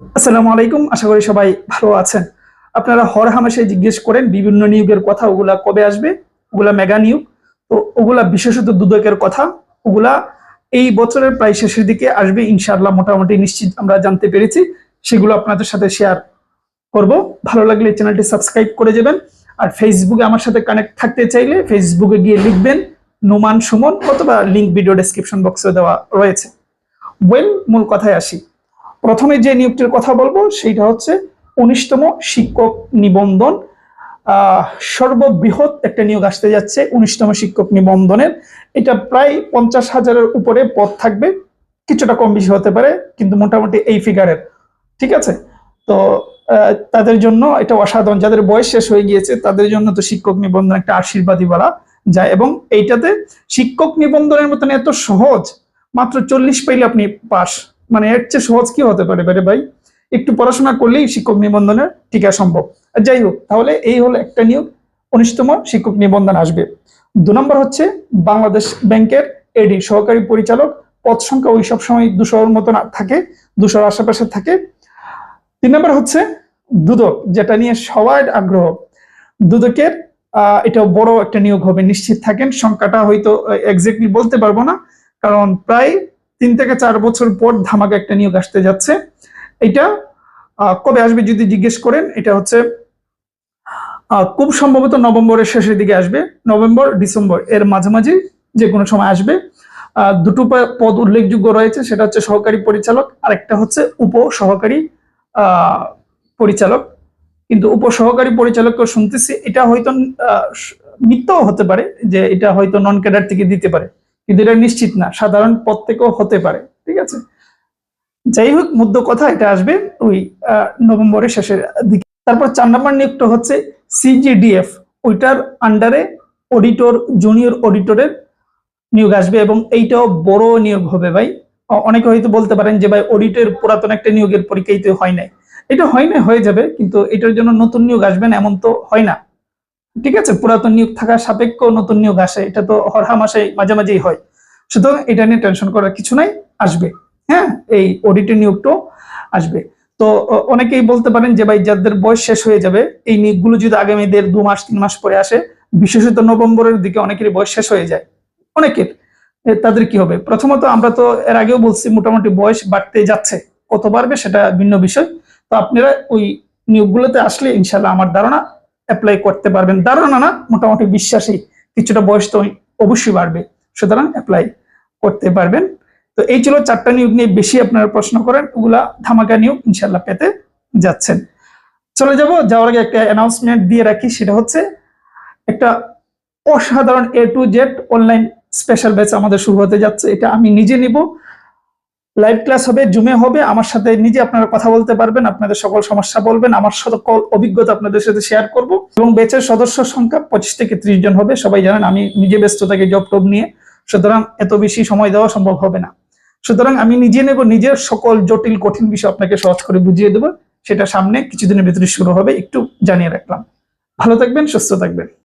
আসসালামু আলাইকুম, আশা করি সবাই ভালো আছেন। আপনারা হর হামেশাই জিজ্ঞেস করেন বিভিন্ন নিয়োগের কথা, ওগুলা কবে আসবে? ওগুলা মেগা নিয়োগ। তো ওগুলা বিশেষত দুদকের কথা, ওগুলা এই বছরের প্রায় শেষের দিকে আসবে, ইনশাআল্লাহ মোটামুটি নিশ্চিত আমরা জানতে পেরেছি। সেগুলো আপনাদের সাথে শেয়ার করব। ভালো লাগলে চ্যানেলটি সাবস্ক্রাইব করে যাবেন আর ফেসবুকে আমার সাথে কানেক্ট থাকতে চাইলে ফেসবুকে গিয়ে লিখবেন নোমান সুমন অথবা লিংক ভিডিও ডেসক্রিপশন বক্সে দেওয়া রয়েছে। ওয়েল মূল কথায় আসি। প্রথমে যে নিয়োগটির কথা বলব, সেইটা হচ্ছে উনিশতম শিক্ষক নিবন্ধন। সর্ববৃহৎ একটা নিয়োগ আসতে যাচ্ছে উনিশতম শিক্ষক নিবন্ধনের। এটা প্রায় পঞ্চাশ হাজারের উপরে পদ থাকবে, কিছুটা কম বেশি হতে পারে, কিন্তু মোটামুটি এই ফিগারের ঠিক আছে? তো তাদের জন্য এটা অসাধারণ। যাদের বয়স শেষ হয়ে গিয়েছে, তাদের জন্য তো শিক্ষক নিবন্ধন একটা আশীর্বাদই বলা যায়। এবং এইটাতে শিক্ষক নিবন্ধনের মতন এত সহজ, মাত্র চল্লিশ পাইলে আপনি পাস। মানে এর চেয়ে সহজ কি হতে পারে? বারে ভাই, একটু পড়াশোনা করলেই শিক্ষক নিবন্ধনের টিকা সম্ভব। আর যাই হোক, তাহলে এই হলো একটা নিয়োগ, উনিশতম শিক্ষক নিবন্ধন আসবে। দু নম্বর হচ্ছে বাংলাদেশ ব্যাংকের এডি, সহকারী পরিচালক, পদ সংখ্যা ওই সব সময় দুশোর মতো থাকে, দুশোর আশেপাশে থাকে। তিন নম্বর হচ্ছে দুদক, যেটা নিয়ে সবার আগ্রহ। দুদকের এটা বড় একটা নিয়োগ হবে, নিশ্চিত থাকেন। সংখ্যাটা হয়তো এক্স্যাক্টলি বলতে পারব না, কারণ প্রায় তিন থেকে চার বছর পর ধামাকা একটা নিয়োগ আসতে যাচ্ছে। এটা কবে আসবে যদি জিজ্ঞেস করেন, এটা হচ্ছে খুব সম্ভবত নভেম্বরের শেষের দিকে আসবে। নভেম্বর, ডিসেম্বর, এর মাঝামাঝি যে কোনো সময় আসবে। দুটো পদ উল্লেখযোগ্য রয়েছে, সেটা হচ্ছে সহকারী পরিচালক আর একটা হচ্ছে উপ সহকারী পরিচালক। কিন্তু উপ সহকারী পরিচালককে শুনতেছি, এটা হয়তো মিথ্যাও হতে পারে যে এটা হয়তো নন ক্যাডার থেকে দিতে পারে। কিন্তু এটা নিশ্চিত না, সাধারণ পদ থেকেও হতে পারে, ঠিক আছে? যাই হোক মধ্য কথা, এটা আসবে ওই নভেম্বরের শেষের দিকে। তারপর চার নম্বর নিয়োগটা হচ্ছে সিজিডিএফ ওইটার আন্ডারে অডিটর জুনিয়র অডিটরের নিয়োগ আসবে এবং এইটাও বড় নিয়োগ হবে ভাই। অনেকে হয়তো বলতে পারেন যে ভাই অডিটের পুরাতন একটা নিয়োগের পরীক্ষাই তো হয় নাই। এটা হয় না হয়ে যাবে, কিন্তু এটার জন্য নতুন নিয়োগ আসবে না, এমন তো হয় না। ঠিক আছে? পুরাতন নিয়োগ থাকা সাপেক্ষ নতুন নিয়োগ আসে। এটা তো হরহা মাসে মাঝে মাঝেই হয়। সুতরাং এটা নিয়ে টেনশন করার কিছু নাই, আসবে। হ্যাঁ এই অডিটের নিয়োগটাও আসবে। তো অনেকেই বলতে পারেন যে ভাই, যাদের বয়স শেষ হয়ে যাবে, এই নিয়োগগুলো যদি আগামী দেড় দু মাস, তিন মাস পরে আসে, বিশেষত নভেম্বরের দিকে অনেকেরই বয়স শেষ হয়ে যায়। অনেকের। তাদের কি হবে? প্রথমত আমরা তো এর আগেও বলছি, মোটামুটি বয়স বাড়তে যাচ্ছে। কত বাড়বে সেটা ভিন্ন বিষয়। তো আপনারা ওই নিয়োগগুলোতে আসলে ইনশাল্লাহ আমার ধারণা অ্যাপ্লাই করতে পারবেন। ধারণা না, মোটামুটি বিশ্বাসী, কিছুটা বয়স তো অবশ্যই বাড়বে, সুতরাং অ্যাপ্লাই করতে পারবেন। তো এই ছিল চারটা নিয়োগ নিয়ে বেশি আপনারা প্রশ্ন করেন, ওগুলা ধামাকা নিয়োগ ইনশাল্লাহ পেতে যাচ্ছেন। চলে যাব, যাওয়ার আগে একটা অ্যানাউন্সমেন্ট দিয়ে রাখি, সেটা হচ্ছে একটা অসাধারণ A to Z online special batch আমাদের শুরু হতে যাচ্ছে, এটা আমি নিজে নিব। লাইভ ক্লাস হবে জুমে হবে। আমার সাথে নিজে আপনারা কথা বলতে পারবেন, আপনাদের সকল সমস্যা বলবেন। আমার সকল অভিজ্ঞতা আপনাদের সাথে শেয়ার করব। এবং বেচের সদস্য সংখ্যা পঁচিশ থেকে ত্রিশ জন হবে। সবাই জানেন, আমি নিজে ব্যস্ত থাকি জব টব নিয়ে। সুতরাং এত বেশি সময় দেওয়া সম্ভব হবে না। সুতরাং আমি নিজে নেব, নিজের সকল জটিল, কঠিন বিষয় আপনাকে সহজ করে বুঝিয়ে দেবো। সেটা সামনে কিছুদিনের ভিতরে শুরু হবে, একটু জানিয়ে রাখলাম। ভালো থাকবেন, সুস্থ থাকবেন।